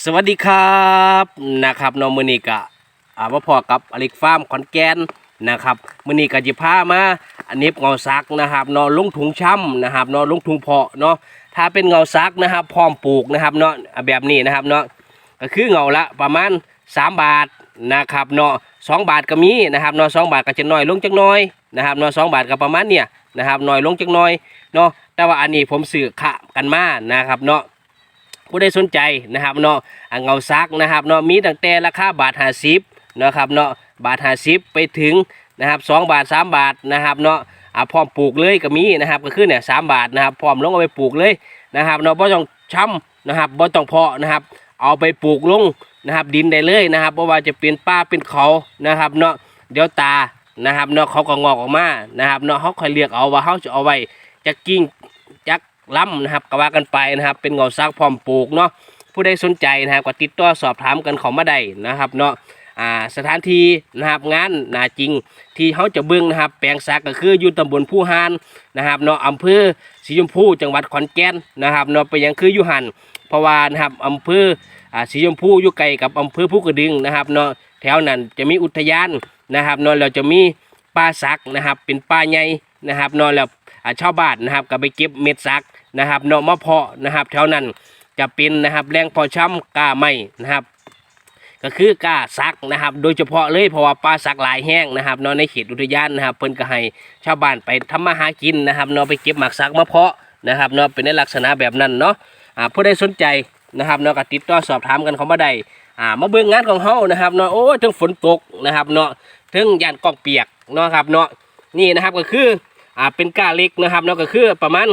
สวัสดีครับนะครับนอมือนีกะอามาพอกับอลิกฟาร์มขอนแก่นนะครับมือนีกะจิพามาอันนี้เงาซักนะครับนาะลงถุงช้ำนะครับนาะลงถุงเพาะเนาะถ้าเป็นเงาซักนะครับ พร้อมปลูกนะครับเนาะอ่าแบบนี้นะครับเนาะก็คือเงาละประมาณ 3 บาทนะครับเนาะสองบาทก็มีนะครับเนาะสองบาทก็จะน้อยลงจักหน้อยนะครับเนาะสองบาทก็ประมาณเนี่ยนะครับน้อยลงจักหน้อยเนาะแต่ว่าอันนี้ผมสื่อขะกันมานะครับเนาะ ผู้ใดสนใจนะครับเนาะเงาซักนะครับเนาะมีตั้งแต่ราคาบาทห้าสิบนะครับเนาะบาทห้าสิบไปถึงนะครับสองบาทสามบาทนะครับเนาะอ่าพร้อมปลูกเลยก็มีนะครับก็คือเนี่ยสามบาทนะครับพร้อมลงเอาไปปลูกเลยนะครับเนาะบ่ต้องช้ำนะครับบ่ต้องเพาะนะครับ เอาไปปลูกลงนะครับดินได้เลยนะครับเพราะว่าจะเป็นป้าเป็นเขานะครับเนาะเดี๋ยวตานะครับเนาะเขาก็งอกออกมานะครับเนาะเขาค่อยเลือกเอาว่าเขาจะเอาไว้จะกิ่ง ล้ำนะครับก็ว่ากันไปนะครับ เป็นเงาซักพร้อมปลูกเนาะผู้ใดสนใจนะครับก็ติดต่อสอบถามกันเของมาได้นะครับเนาะอ่าสถานที่นะครับงานนาจริง ที่เขาจะเบิ่งนะครับ แปลงซักก็คืออยู่ตำบลผู้หานนะครับเนาะอำเภอสีชมพูจังหวัดขอนแก่นนะครับเนาะไปยังคืออยู่หันเพราะว่านะครับอำเภออ่าสีชมพูอยู่ไกลกับอำเภอภูกระดึงนะครับเนาะแถวนั้นจะมีอุทยานนะครับเนาะเราจะมีป่าสักนะครับเป็นป่าใหญ่นะครับเนาะแล้วชาวบ้านนะครับก็ไปเก็บเม็ดสัก นะครับเนาะมะเพาะนะครับ แถวนั้นจะเป็นนะครับแรงพอช้ำก้าไม้นะครับก็คือก้าซักนะครับ โดยเฉพาะเลยเพราะว่าปลาซักหลายแห้งนะครับเนาะในเขตอุทยานนะครับ เพิ่นก็ให้ชาวบ้านไปทำมาหากินนะครับเนาะไปเก็บหมากซักมาเพาะนะครับเนาะเป็นในลักษณะแบบนั้นเนาะอ่าผู้ใดสนใจนะครับเนาะก็ติดต่อสอบถามกันเขามาได้อ่ามาเบิ่งงานของเฮานะครับเนาะโอ้ถึงฝนตกนะครับเนาะถึงยานกองเปียกเนาะครับเนาะนี่นะครับก็คืออ่าเป็นก้าเล็กนะครับเนาะก็คือประมาณ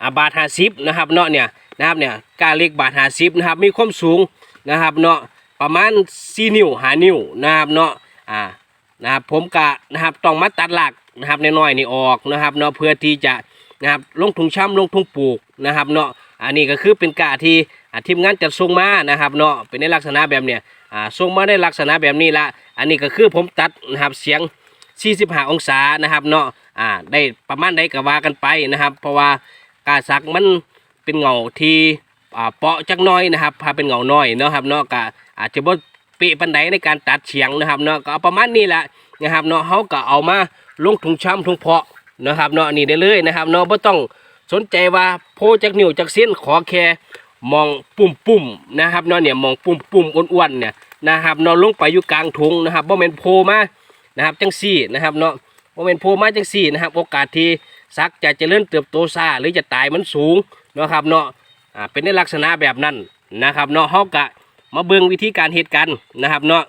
อ่าบาทห้าสิบนะครับเนาะเนี่ยนะครับเนี่ยกาเล็กบาทห้าสิบนะครับมีความสูงนะครับเนาะประมาณสี่นิ้วหานิ้วนะครับเนาะอ่านะครับผมกะนะครับต้องมาตัดหลักนะครับน้อยๆนี่ออกนะครับเนาะเพื่อที่จะนะครับลงทุงช้ำลงทุงปลูกนะครับเนาะอันนี้ก็คือเป็นกะที่อ่าทีมงานจัดส่งมานะครับเนาะเป็นในลักษณะแบบเนี้ยอ่าส่งมาในลักษณะแบบนี้ละอันนี้ก็คือผมตัดนะครับเสียง 45 องศานะครับเนาะอ่าได้ประมาณใดก็ว่ากันไปนะครับ เพราะว่า กาสักมันเป็นเงาที่เปาะจักน้อยนะครับพาเป็นเงาน้อยเนาะครับเนาะก็อาจจะบ่เปะปันใดในการตัดเฉียงนะครับเนาะก็เอประมาณนี้แหละนะครับเนาะเขาก็เอามาลงถุงช้ำถุงเพาะนะครับเนาะนี่ได้เลยนะครับเนาะบ่ต้องสนใจว่าโพจากนิ้วจากเส้นขอแค่มองปุ่มปุ่มนะครับเนาะเนี่ยมองปุ่มปุ่มอ้วนๆเนี่ยนะครับเนาะลงไปอยู่กลางถุงนะครับบ่แม่นโพมานะครับจังซี่นะครับเนาะบ่แม่นโพมาจังซี่นะครับ โอกาสที่ สักจะเจริญเติบโตซาหรือจะตายมันสูงเนาะครับเนาะเป็นในลักษณะแบบนั้นนะครับเนาะเฮากะมาเบิ่งวิธีการเหตุการณ์นะครับเนาะ